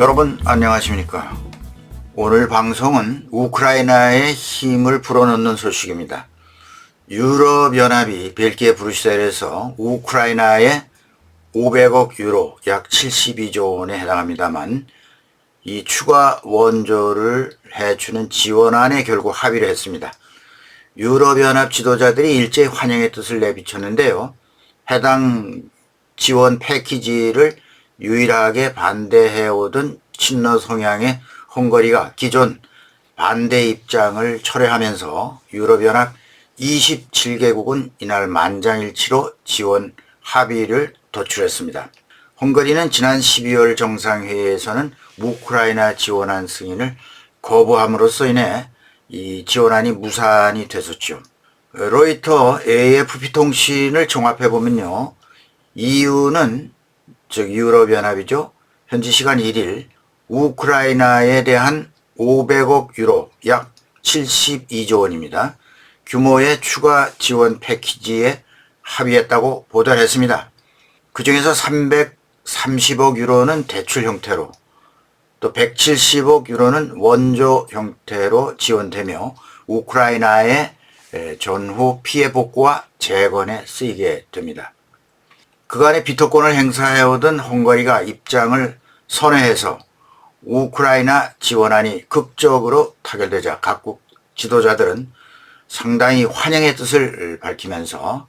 여러분 안녕하십니까? 오늘 방송은 우크라이나의 힘을 불어넣는 소식입니다. 유럽연합이 벨기에 브뤼셀에서 우크라이나에 500억 유로 약 72조 원에 해당합니다만 이 추가 원조를 해주는 지원안에 결국 합의를 했습니다. 유럽연합 지도자들이 일제히 환영의 뜻을 내비쳤는데요. 해당 지원 패키지를 유일하게 반대해오던 친러 성향의 헝가리가 기존 반대 입장을 철회하면서 유럽연합 27개국은 이날 만장일치로 지원 합의를 도출했습니다. 헝가리는 지난 12월 정상회의에서는 우크라이나 지원안 승인을 거부함으로써 인해 이 지원안이 무산이 됐었죠. 로이터 AFP 통신을 종합해 보면요. EU는 즉 유럽연합이죠. 현지 시간 1일 우크라이나에 대한 500억 유로 약 72조 원입니다. 규모의 추가 지원 패키지에 합의했다고 보도했습니다. 그 중에서 330억 유로는 대출 형태로 또 170억 유로는 원조 형태로 지원되며 우크라이나의 전후 피해 복구와 재건에 쓰이게 됩니다. 그간의 비토권을 행사해오던 헝가리가 입장을 선회해서 우크라이나 지원안이 극적으로 타결되자 각국 지도자들은 상당히 환영의 뜻을 밝히면서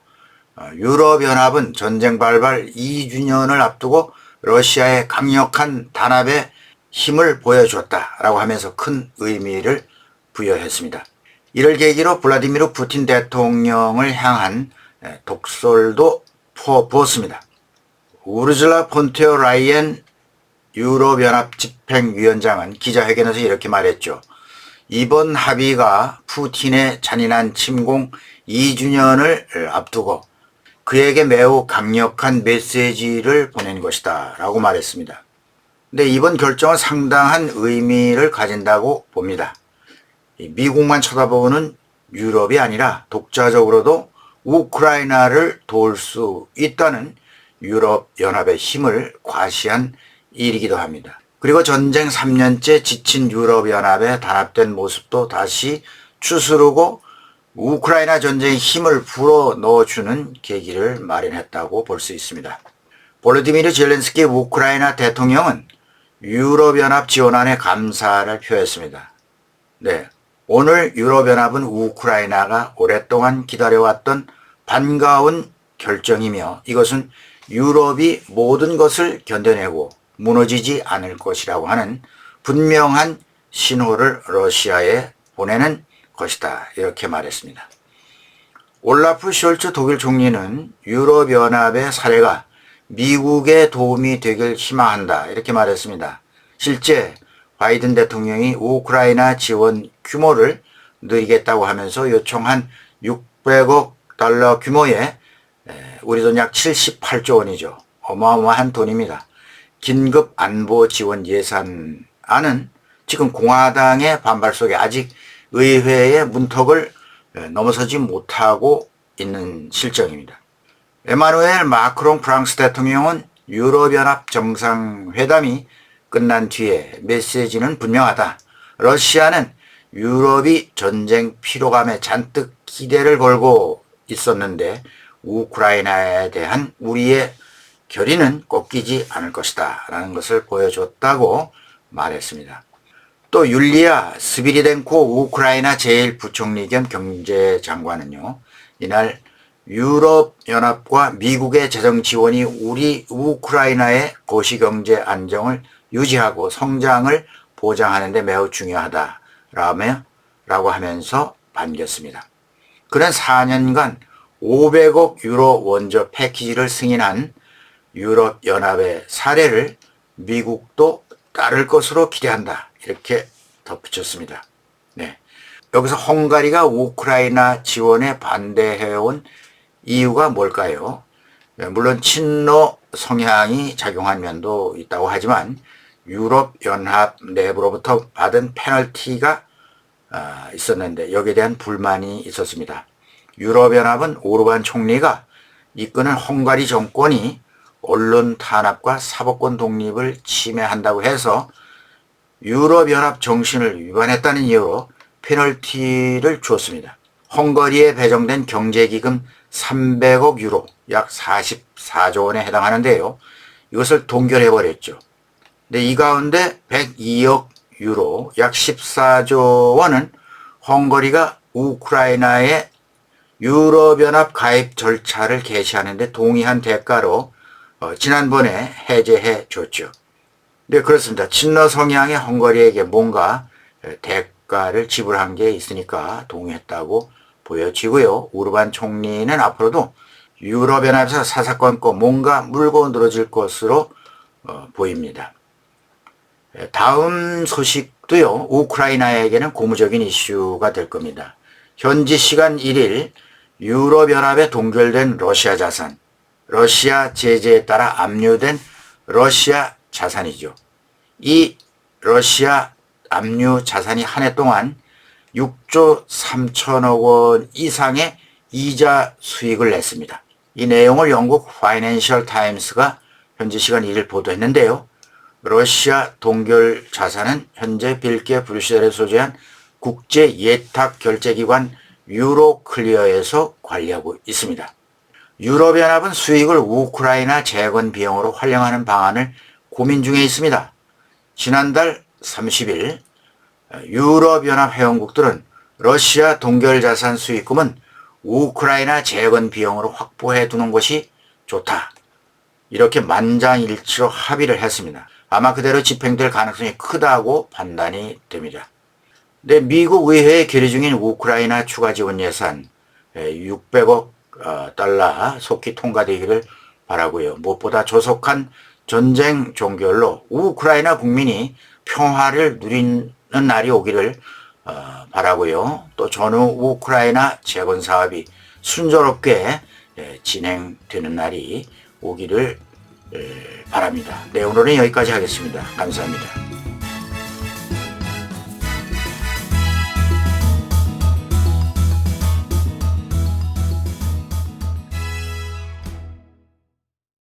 어, 유럽연합은 전쟁 발발 2주년을 앞두고 러시아의 강력한 단합에 힘을 보여주었다라고 하면서 큰 의미를 부여했습니다. 이를 계기로 블라디미르 푸틴 대통령을 향한 독설도 퍼 부었습니다. 우르즐라 폰테오 라이엔 유럽연합 집행위원장은 기자회견에서 이렇게 말했죠. 이번 합의가 푸틴의 잔인한 침공 2주년을 앞두고 그에게 매우 강력한 메시지를 보낸 것이다 라고 말했습니다. 근데 이번 결정은 상당한 의미를 가진다고 봅니다. 미국만 쳐다보는 유럽이 아니라 독자적으로도 우크라이나를 도울 수 있다는 유럽 연합의 힘을 과시한 일이기도 합니다. 그리고 전쟁 3년째 지친 유럽 연합에 단합된 모습도 다시 추스르고 우크라이나 전쟁에 힘을 불어 넣어주는 계기를 마련했다고 볼 수 있습니다. 볼로디미르 젤렌스키 우크라이나 대통령은 유럽연합 지원안에 감사를 표했습니다. 네. 오늘 유럽연합은 우크라이나가 오랫동안 기다려왔던 반가운 결정이며 이것은 유럽이 모든 것을 견뎌내고 무너지지 않을 것이라고 하는 분명한 신호를 러시아에 보내는 것이다. 이렇게 말했습니다. 올라프 숄츠 독일 총리는 유럽연합의 사례가 미국에 도움이 되길 희망한다. 이렇게 말했습니다. 실제 바이든 대통령이 우크라이나 지원 규모를 늘리겠다고 하면서 요청한 600억 달러 규모의 우리 돈 약 78조 원이죠. 어마어마한 돈입니다. 긴급 안보 지원 예산안은 지금 공화당의 반발 속에 아직 의회의 문턱을 넘어서지 못하고 있는 실정입니다. 에마누엘 마크롱 프랑스 대통령은 유럽연합 정상회담이 끝난 뒤에 메시지는 분명하다. 러시아는 유럽이 전쟁 피로감에 잔뜩 기대를 걸고 있었는데 우크라이나에 대한 우리의 결의는 꺾이지 않을 것이다. 라는 것을 보여줬다고 말했습니다. 또 율리아 스비리덴코 우크라이나 제1부총리 겸 경제장관은요. 이날 유럽연합과 미국의 재정 지원이 우리 우크라이나의 거시경제 안정을 유지하고 성장을 보장하는 데 매우 중요하다 라며 라고 하면서 반겼습니다. 그는 4년간 500억 유로 원조 패키지를 승인한 유럽연합의 사례를 미국도 따를 것으로 기대한다. 이렇게 덧붙였습니다. 네. 여기서 헝가리가 우크라이나 지원에 반대해온 이유가 뭘까요? 네, 물론 친러 성향이 작용한 면도 있다고 하지만 유럽연합 내부로부터 받은 페널티가 아, 있었는데 여기에 대한 불만이 있었습니다. 유럽연합은 오르반 총리가 이끄는 헝가리 정권이 언론 탄압과 사법권 독립을 침해한다고 해서 유럽연합 정신을 위반했다는 이유로 페널티를 주었습니다. 헝가리에 배정된 경제기금 300억 유로, 약 44조 원에 해당하는데요. 이것을 동결해버렸죠. 근데 이 가운데 102억 유로, 약 14조 원은 헝가리가 우크라이나의 유럽연합 가입 절차를 개시하는데 동의한 대가로 어, 지난번에 해제해 줬죠. 네, 그렇습니다. 친러 성향의 헝가리에게 뭔가 대가를 지불한 게 있으니까 동의했다고 보여지고요. 우르반 총리는 앞으로도 유럽연합에서 사사건건 뭔가 물고 늘어질 것으로 어, 보입니다. 예, 다음 소식도요, 우크라이나에게는 고무적인 이슈가 될 겁니다. 현지 시간 1일 유럽연합에 동결된 러시아 자산, 러시아 제재에 따라 압류된 러시아 자산이죠. 이 러시아 압류 자산이 한 해 동안 6조 3천억 원 이상의 이자 수익을 냈습니다. 이 내용을 영국 파이낸셜 타임스가 현지 시간 1일 보도했는데요. 러시아 동결 자산은 현재 빌게 브뤼셀에 소재한 국제 예탁 결제기관 유로클리어에서 관리하고 있습니다. 유럽연합은 수익을 우크라이나 재건 비용으로 활용하는 방안을 고민 중에 있습니다. 지난달 30일 유럽연합 회원국들은 러시아 동결 자산 수익금은 우크라이나 재건 비용으로 확보해 두는 것이 좋다. 이렇게 만장일치로 합의를 했습니다. 아마 그대로 집행될 가능성이 크다고 판단이 됩니다. 네, 미국 의회에 결의 중인 우크라이나 추가 지원 예산 600억 어, 달러 속히 통과되기를 바라고요. 무엇보다 조속한 전쟁 종결로 우크라이나 국민이 평화를 누리는 날이 오기를 어, 바라고요. 또 전후 우크라이나 재건 사업이 순조롭게 예, 진행되는 날이 오기를 예, 바랍니다. 네, 오늘은 여기까지 하겠습니다. 감사합니다.